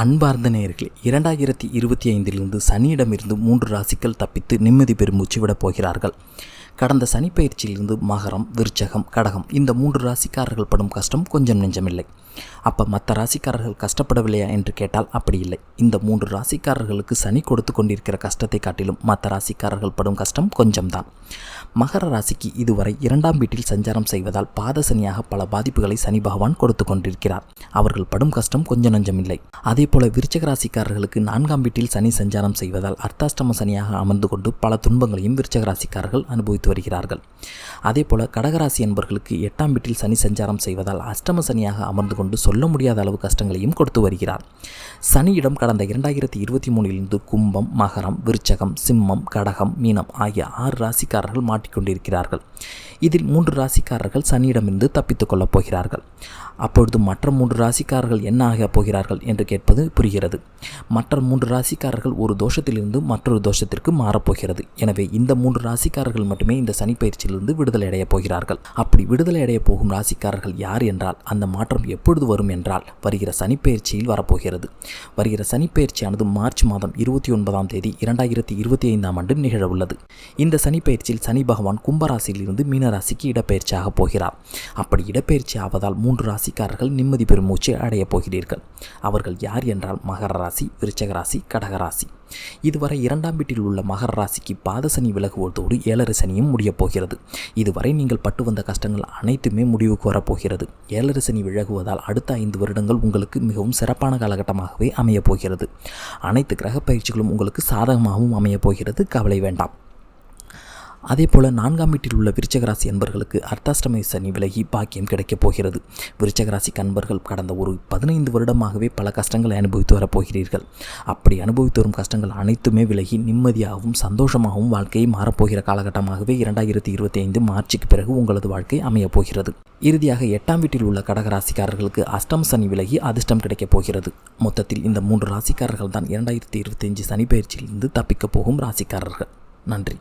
அன்பார்ந்த நேயர்களே இரண்டாயிரத்தி இருபத்தி ஐந்திலிருந்து சனியிடமிருந்து மூன்று ராசிகள் தப்பித்து நிம்மதி பெருமூச்சு விடப் போகிறார்கள். கடந்த சனி பயிற்சியிலிருந்து மகரம் விருச்சகம் கடகம் இந்த மூன்று ராசிக்காரர்கள் படும் கஷ்டம் கொஞ்சம் நெஞ்சமில்லை. அப்போ மற்ற ராசிக்காரர்கள் கஷ்டப்படவில்லையா என்று கேட்டால் அப்படி இல்லை. இந்த மூன்று ராசிக்காரர்களுக்கு சனி கொடுத்து கொண்டிருக்கிற கஷ்டத்தை காட்டிலும் மற்ற ராசிக்காரர்கள் படும் கஷ்டம் கொஞ்சம்தான். மகர ராசிக்கு இதுவரை இரண்டாம் வீட்டில் சஞ்சாரம் செய்வதால் பாத சனியாக பல பாதிப்புகளை சனி பகவான் கொடுத்து கொண்டிருக்கிறார். அவர்கள் படும் கஷ்டம் கொஞ்சம் நஞ்சமில்லை அதே போல விருச்சக ராசிக்காரர்களுக்கு நான்காம் வீட்டில் சனி சஞ்சாரம் செய்வதால் அர்த்தாஷ்டம சனியாக அமர்ந்து கொண்டு பல துன்பங்களையும் விருச்சக ராசிக்காரர்கள் அனுபவித்து வருகிறார்கள். அதே போல கடகராசி என்பவர்களுக்கு எட்டாம் வீட்டில் சனி சஞ்சாரம் செய்வதால் அஷ்டம சனியாக அமர்ந்து கொண்டு சொல்ல முடியாத அளவு கஷ்டங்களையும் கொடுத்து வருகிறார். சனியிடம் கடந்த இரண்டாயிரத்தி இருபத்தி மூணிலிருந்து கும்பம் மகரம் விருச்சகம் சிம்மம் கடகம் மீனம் ஆகிய ஆறு ராசிக்காரர்கள் மாட்டிக்கொண்டிருக்கிறார்கள். இதில் மூன்று ராசிக்காரர்கள் சனியிடமிருந்து தப்பித்துக் கொள்ளப் போகிறார்கள். அப்பொழுது மற்ற மூன்று ராசிக்காரர்கள் என்ன ஆக போகிறார்கள் என்று கேட்பது புரிகிறது. மற்ற மூன்று ராசிக்காரர்கள் ஒரு தோஷத்திலிருந்து மற்றொரு தோஷத்திற்கு மாறப்போகிறது எனவே இந்த மூன்று ராசிக்காரர்கள் மட்டுமே இந்த சனி பயிற்சியிலிருந்து விடுதலை அடையப் போகிறார்கள். அப்படி விடுதலை அடையப் போகும் ராசிக்காரர்கள் யார் என்றால் அந்த மாற்றம் எப்பொழுது வரும் என்றால் வருகிற சனிப்பெயர்ச்சியில் வரப்போகிறது வருகிற சனிப்பெயர்ச்சியானது மார்ச் மாதம் இருபத்தி ஒன்பதாம் தேதி இரண்டாயிரத்தி இருபத்தி ஐந்தாம் ஆண்டு நிகழவுள்ளது. இந்த சனிப்பெயர்ச்சியில் சனி பகவான் கும்பராசியிலிருந்து மீனராசிக்கு இடப்பெயர்ச்சியாக போகிறார். அப்படி இடப்பெயர்ச்சி ஆவதால் மூன்று ராசிக்காரர்கள் நிம்மதி பெறும் மூச்சு அடையப் போகிறீர்கள். அவர்கள் யார் என்றால் மகர ராசி விருச்சக ராசி கடகராசி இதுவரை இரண்டாம் வீட்டில் உள்ள மகர ராசிக்கு பாதசனி விலகுவதோடு ஏழரை சனியும் முடியப் போகிறது. இதுவரை நீங்கள் பட்டு வந்த கஷ்டங்கள் அனைத்துமே முடிவுக்கு வரப்போகிறது ஏழரை சனி விலகுவதால் அடுத்த ஐந்து வருடங்கள் உங்களுக்கு மிகவும் சிறப்பான காலகட்டமாகவே அமையப் போகிறது. அனைத்து கிரக பயிற்சிகளும் உங்களுக்கு சாதகமாகவும் அமையப் போகிறது. கவலை வேண்டாம். அதே போல் நான்காம் வீட்டில் உள்ள விருச்சகராசி அன்பர்களுக்கு அர்த்தாஷ்டமி சனி விலகி பாக்கியம் கிடைக்கப் போகிறது. விருச்சகராசி அன்பர்கள் கடந்த ஒரு பதினைந்து வருடமாகவே பல கஷ்டங்களை அனுபவித்து வரப்போகிறீர்கள். அப்படி அனுபவித்து வரும் கஷ்டங்கள் அனைத்துமே விலகி நிம்மதியாகவும் சந்தோஷமாகவும் வாழ்க்கையை மாறப்போகிற காலகட்டமாகவே இரண்டாயிரத்தி இருபத்தி ஐந்து மார்ச்சுக்கு பிறகு உங்களது வாழ்க்கை அமையப் போகிறது. இறுதியாக எட்டாம் வீட்டில் உள்ள கடகராசிக்காரர்களுக்கு அஷ்டம் சனி விலகி அதிர்ஷ்டம் கிடைக்கப் போகிறது. மொத்தத்தில் இந்த மூன்று ராசிக்காரர்கள் தான் இரண்டாயிரத்தி இருபத்தி அஞ்சு சனி பயிற்சியிலிருந்து தப்பிக்கப் போகும் ராசிக்காரர்கள். நன்றி.